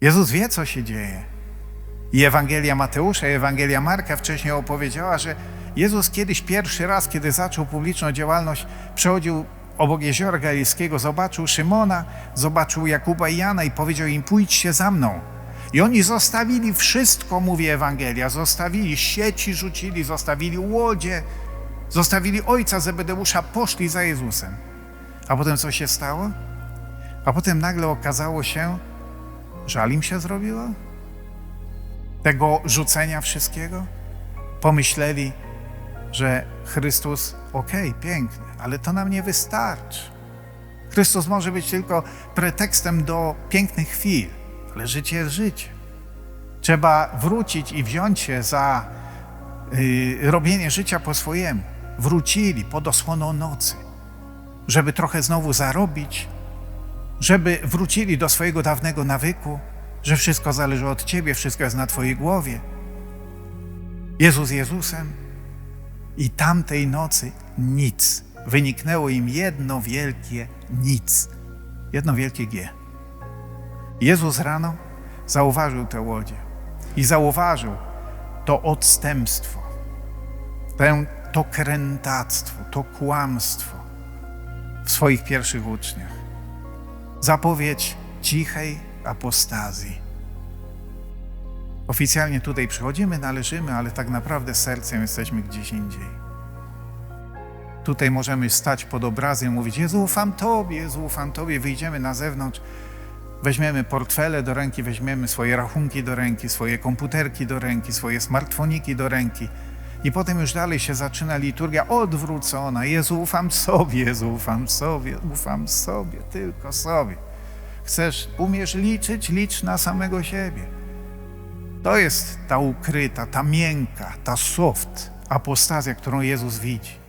Jezus wie, co się dzieje. I Ewangelia Mateusza, i Ewangelia Marka wcześniej opowiedziała, że Jezus kiedyś pierwszy raz, kiedy zaczął publiczną działalność, przechodził obok jeziora Galilskiego, zobaczył Szymona, zobaczył Jakuba i Jana i powiedział im: Pójdźcie za mną. I oni zostawili wszystko, mówi Ewangelia, zostawili sieci, rzucili, zostawili łodzie, zostawili ojca Zebedeusza, poszli za Jezusem. A potem co się stało? A potem nagle okazało się, żal im się zrobiło? Tego rzucenia wszystkiego? Pomyśleli, że Chrystus, okej, piękny, ale to nam nie wystarczy. Chrystus może być tylko pretekstem do pięknych chwil, ale życie jest życie. Trzeba wrócić i wziąć się za y, robienie życia po swojemu. Wrócili pod osłoną nocy, żeby trochę znowu zarobić, żeby wrócili do swojego dawnego nawyku, że wszystko zależy od Ciebie, wszystko jest na Twojej głowie. Jezus Jezusem i tamtej nocy nic. Wyniknęło im jedno wielkie nic. Jedno wielkie G. Jezus rano zauważył te łodzie i zauważył to odstępstwo, tę, to krętactwo, to kłamstwo w swoich pierwszych uczniach. Zapowiedź cichej apostazji. Oficjalnie tutaj przychodzimy, należymy, ale tak naprawdę sercem jesteśmy gdzieś indziej. Tutaj możemy stać pod obrazem, mówić: Jezu, ufam Tobie, Jezu, ufam Tobie. Wyjdziemy na zewnątrz, weźmiemy portfele do ręki, weźmiemy swoje rachunki do ręki, swoje komputerki do ręki, swoje smartfoniki do ręki. I potem już dalej się zaczyna liturgia odwrócona. Jezu, ufam sobie, Jezu, ufam sobie, ufam sobie, tylko sobie. Chcesz, umiesz liczyć, licz na samego siebie. To jest ta ukryta, ta miękka, ta soft apostazja, którą Jezus widzi.